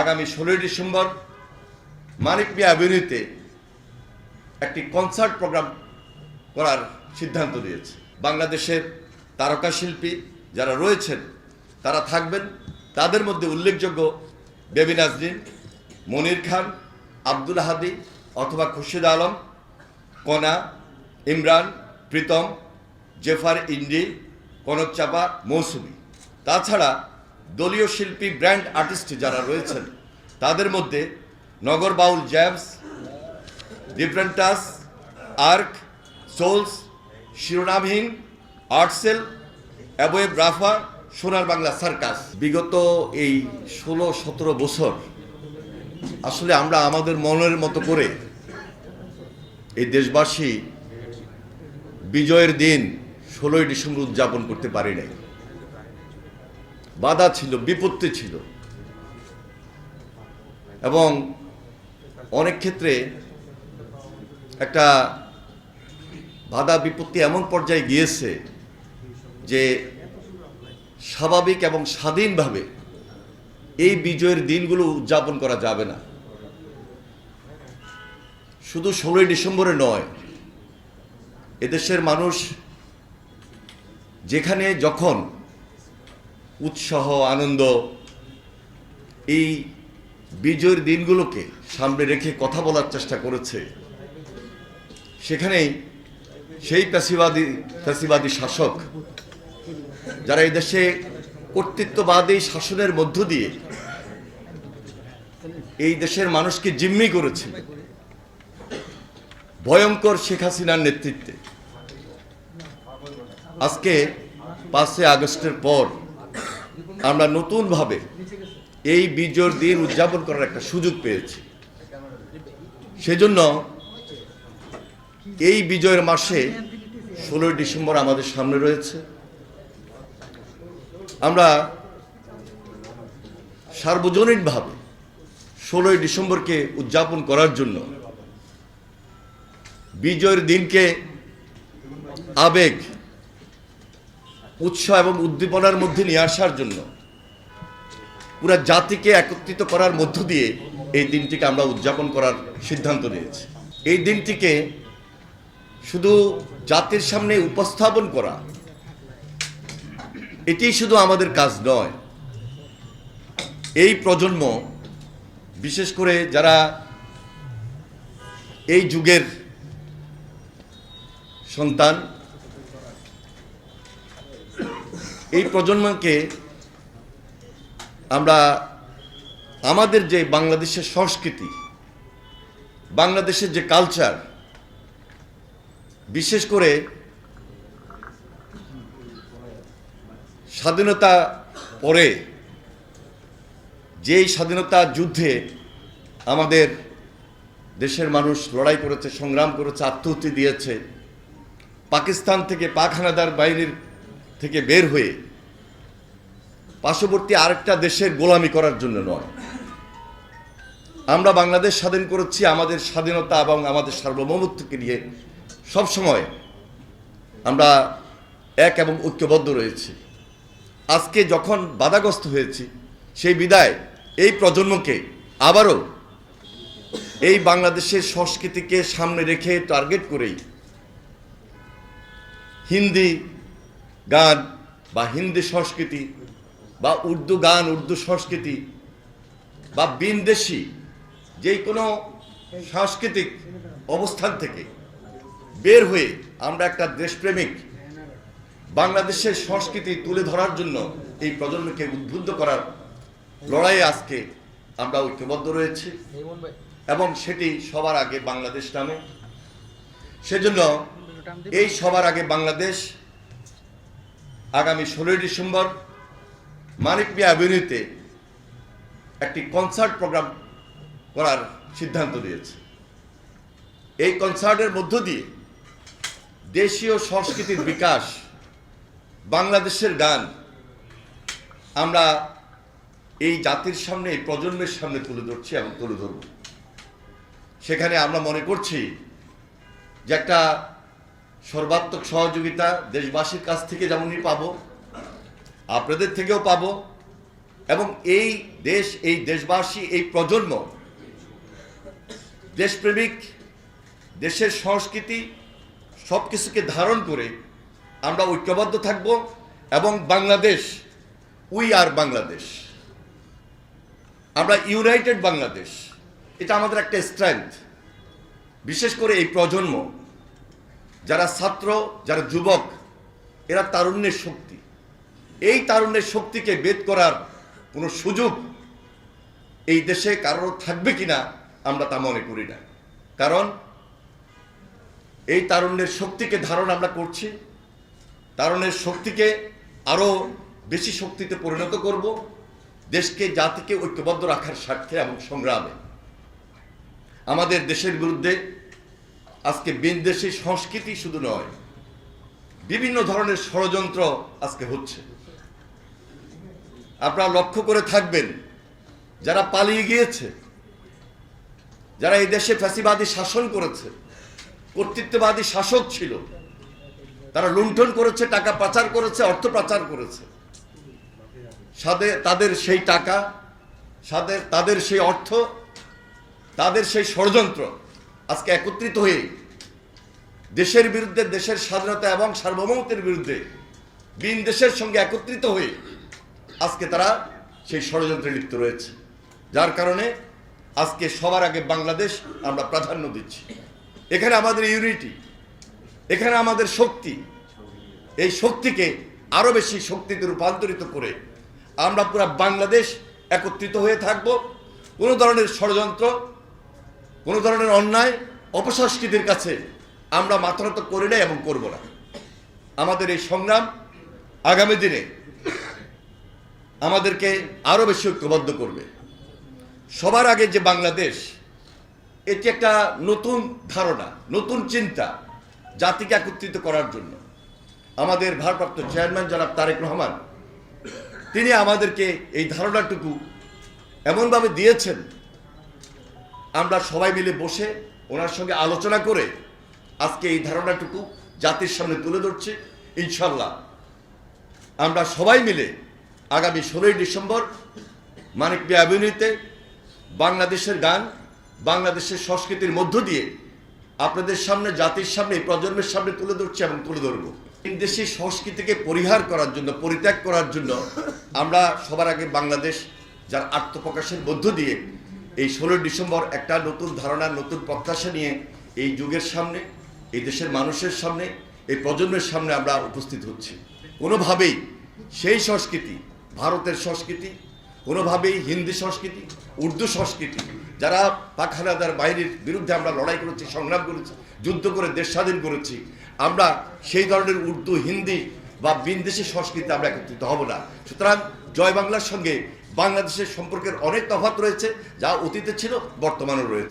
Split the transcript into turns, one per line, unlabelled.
আগামী ষোলোই ডিসেম্বর মানিক মিয়া অ্যাভিনিউতে একটি কনসার্ট প্রোগ্রাম করার সিদ্ধান্ত নিয়েছে। বাংলাদেশের তারকা শিল্পী যারা রয়েছেন, তারা থাকবেন। তাদের মধ্যে উল্লেখযোগ্য বেবি নাজরিন, মনির খান, আব্দুল হাদি অথবা খুরশিদ আলম, কনা, ইমরান, প্রীতম, জেফার ইন্ডি, কনক চাপা, মৌসুমি। তাছাড়া দলীয় শিল্পী, ব্র্যান্ড আর্টিস্ট যারা রয়েছেন, তাদের মধ্যে নগর বাউল জ্যামস ডিফারেন্টাস আর্ক, সোলস, শিরোনামহীন, আর্টসেল, অ্যাবোয়েব রাফা, সোনার বাংলা সার্কাস। বিগত এই ষোলো, সতেরো বছর আসলে আমরা আমাদের মনের মতো করে এই দেশবাসী বিজয়ের দিন ষোলোই ডিসেম্বর উদযাপন করতে পারি নাই। বাধা ছিল, বিপত্তি ছিল। এবং অনেক ক্ষেত্রে একটা বাধা, বিপত্তি এমন পর্যায়ে গিয়েছে যে স্বাভাবিক এবং স্বাধীনভাবে এই বিজয়ের দিনগুলো উদযাপন করা যাবে না। শুধু ষোলোই ডিসেম্বরে নয়, এদেশের মানুষ যেখানে যখন উৎসাহ, আনন্দ, এই বিজয়ের দিনগুলোকে সামনে রেখে কথা বলার চেষ্টা করেছে। সেখানেই সেই প্যাসিবাদী প্যাসিবাদী শাসক, যারা এই দেশে কর্তৃত্ববাদী শাসনের মধ্য দিয়ে এই দেশের মানুষকে জিম্মি করেছে, ভয়ঙ্কর শেখ হাসিনার নেতৃত্বে। আজকে পাঁচই আগস্টের পর আমরা নতুনভাবে এই বিজয়ের দিন উদযাপন করার একটা সুযোগ পেয়েছি। সেজন্য এই বিজয়ের মাসে ষোলোই ডিসেম্বর আমাদের সামনে রয়েছে। আমরা সার্বজনীনভাবে ষোলোই ডিসেম্বরকে উদযাপন করার জন্য বিজয়ের দিনকে আবেগ, উৎসাহ এবং উদ্দীপনার মধ্যে নিয়ে আসার জন্য পুরা জাতিকে একত্রিত করার মধ্য দিয়ে এই দিনটিকে আমরা উদযাপন করার সিদ্ধান্ত নিয়েছি। এই দিনটিকে শুধু জাতির সামনে উপস্থাপন করা, এটি শুধু আমাদের কাজ নয়। এই প্রজন্ম, বিশেষ করে যারা এই যুগের সন্তান, এই প্রজন্মকে আমরা আমাদের যে বাংলাদেশের সংস্কৃতি, বাংলাদেশের যে কালচার বিশেষ করে স্বাধীনতা পরে, যেই স্বাধীনতা যুদ্ধে আমাদের দেশের মানুষ লড়াই করেছে, সংগ্রাম করেছে, আত্মহত্যা দিয়েছে, পাকিস্তান থেকে পাক হানাদার বাহিনীর থেকে বের হয়ে পার্শ্ববর্তী আরেকটা দেশের গোলামি করার জন্য নয়। আমরা বাংলাদেশ স্বাধীন করেছি আমাদের স্বাধীনতা এবং আমাদের সার্বভৌমত্বকে নিয়ে। সবসময় আমরা এক এবং ঐক্যবদ্ধ রয়েছি। আজকে যখন বাধাগ্রস্ত হয়েছি, সেই বিদায় এই প্রজন্মকে আবারও এই বাংলাদেশের সংস্কৃতিকে সামনে রেখে টার্গেট করেই হিন্দি গান বা হিন্দি সংস্কৃতি বা উর্দু গান, উর্দু সংস্কৃতি বা বিনদেশি যে কোনো সাংস্কৃতিক অবস্থান থেকে বের হয়ে আমরা একটা দেশপ্রেমিক বাংলাদেশের সংস্কৃতি তুলে ধরার জন্য এই প্রজন্মকে উদ্বুদ্ধ করার লড়াইয়ে আজকে আমরা ঐক্যবদ্ধ রয়েছি। এবং সেটি সবার আগে বাংলাদেশ নামে। সেজন্য এই সবার আগে বাংলাদেশ আগামী ষোলোই ডিসেম্বর মানিক মিয়া অ্যাভিনিউতে একটি কনসার্ট প্রোগ্রাম করার সিদ্ধান্ত নিয়েছে। এই কনসার্টের মধ্য দিয়ে দেশীয় সংস্কৃতির বিকাশ, বাংলাদেশের গান, আমরা এই জাতির সামনে, এই প্রজন্মের সামনে তুলে ধরছি এবং তুলে ধরব। সেখানে আমরা মনে করছি যে একটা সর্বাত্মক সহযোগিতা দেশবাসীর কাছ থেকে যেমনই পাবো আপনাদের থেকেও পাবো। এবং এই দেশ, এই দেশবাসী, এই প্রজন্ম, দেশপ্রেমিক, দেশের সংস্কৃতি সব কিছুকে ধারণ করে আমরা ঐক্যবদ্ধ থাকব এবং বাংলাদেশ, উই আর বাংলাদেশ। আমরা ইউনাইটেড বাংলাদেশ। এটা আমাদের একটা স্ট্রেংথ বিশেষ করে এই প্রজন্ম, যারা ছাত্র, যারা যুবক, এরা তারুণ্যের শক্তি। এই তারুণ্যের শক্তিকে বেদ করার কোনো সুযোগ এই দেশে কারোর থাকবে কিনা আমরা তা মনে করি না। কারণ এই তারুণ্যের শক্তিকে ধারণ আমরা করছি, তারুণ্যের শক্তিকে আরও বেশি শক্তিতে পরিণত করব, দেশকে, জাতিকে ঐক্যবদ্ধ রাখার স্বার্থে এবং সংগ্রামে। আমাদের দেশের বিরুদ্ধে আজকে বিনদেশী সংস্কৃতি শুধু নয়, বিভিন্ন ধরনের ষড়যন্ত্র আজকে হচ্ছে। আপনারা লক্ষ্য করে থাকবেন, যারা পালিয়ে গিয়েছে, যারা এই দেশে ফ্যাসিবাদী শাসন করেছে, কর্তৃত্ববাদী শাসক ছিল, তারা লুণ্ঠন করেছে, টাকা পাচার করেছে, অর্থ পাচার করেছে। সাথে তাদের সেই টাকা সাথে তাদের সেই অর্থ, তাদের সেই ষড়যন্ত্র আজকে একত্রিত হয়ে দেশের বিরুদ্ধে, দেশের স্বাধীনতা এবং সার্বভৌমত্বের বিরুদ্ধে, বিন দেশের সঙ্গে একত্রিত হয়ে আজকে তারা সেই ষড়যন্ত্রে লিপ্ত রয়েছে। যার কারণে আজকে সবার আগে বাংলাদেশ আমরা প্রাধান্য দিচ্ছি। এখানে আমাদের ইউনিটি এখানে আমাদের শক্তি, এই শক্তিকে আরও বেশি শক্তিতে রূপান্তরিত করে আমরা পুরো বাংলাদেশ একত্রিত হয়ে থাকব। কোনো ধরনের ষড়যন্ত্র, কোনো ধরনের অন্যায় অপসংস্কৃতির কাছে আমরা মাথানত করি না এবং করব না। আমাদের এই সংগ্রাম আগামী দিনে আমাদেরকে আরও বেশি ঐক্যবদ্ধ করবে। সবার আগে যে বাংলাদেশ, এটি একটা নতুন ধারণা, নতুন চিন্তা জাতিকে একত্রিত করার জন্য। আমাদের ভারপ্রাপ্ত চেয়ারম্যান জনাব তারেক রহমান, তিনি আমাদেরকে এই ধারণাটুকু এমনভাবে দিয়েছেন, আমরা সবাই মিলে বসে ওনার সঙ্গে আলোচনা করে আজকে এই ধারণাটুকু জাতির সামনে তুলে ধরছি। ইনশাল্লাহ আমরা সবাই মিলে আগামী ষোলোই ডিসেম্বর মানিক পি অ্যাভিনিউতে বাংলাদেশের গান, বাংলাদেশের সংস্কৃতির মধ্য দিয়ে আপনাদের সামনে, জাতির সামনে প্রজন্মের সামনে তুলে ধরছি এবং তুলে ধরবো। দেশি সংস্কৃতিকে পরিহার করার জন্য, পরিত্যাগ করার জন্য আমরা সবার আগে বাংলাদেশ, যার আত্মপ্রকাশের মধ্য দিয়ে এই ষোলোই ডিসেম্বর একটা নতুন ধারণা, নতুন প্রত্যাশা নিয়ে এই যুগের সামনে, এই দেশের মানুষের সামনে, এই প্রজন্মের সামনে আমরা উপস্থিত হচ্ছি। কোনোভাবেই সেই সংস্কৃতি ভারতের সংস্কৃতি, কোনোভাবেই হিন্দি সংস্কৃতি, উর্দু সংস্কৃতি, যারা পাক হানাদার বাহিনীর বিরুদ্ধে আমরা লড়াই করেছি, সংগ্রাম করেছি, যুদ্ধ করে দেশ স্বাধীন করেছি, আমরা সেই ধরনের উর্দু, হিন্দি বা বিনদেশি সংস্কৃতি আমরা একত্রিত হব না। সুতরাং জয় বাংলার সঙ্গে বাংলাদেশের সম্পর্কের অনেক তফাৎ রয়েছে, যা অতীতে ছিল, বর্তমানেও রয়েছে।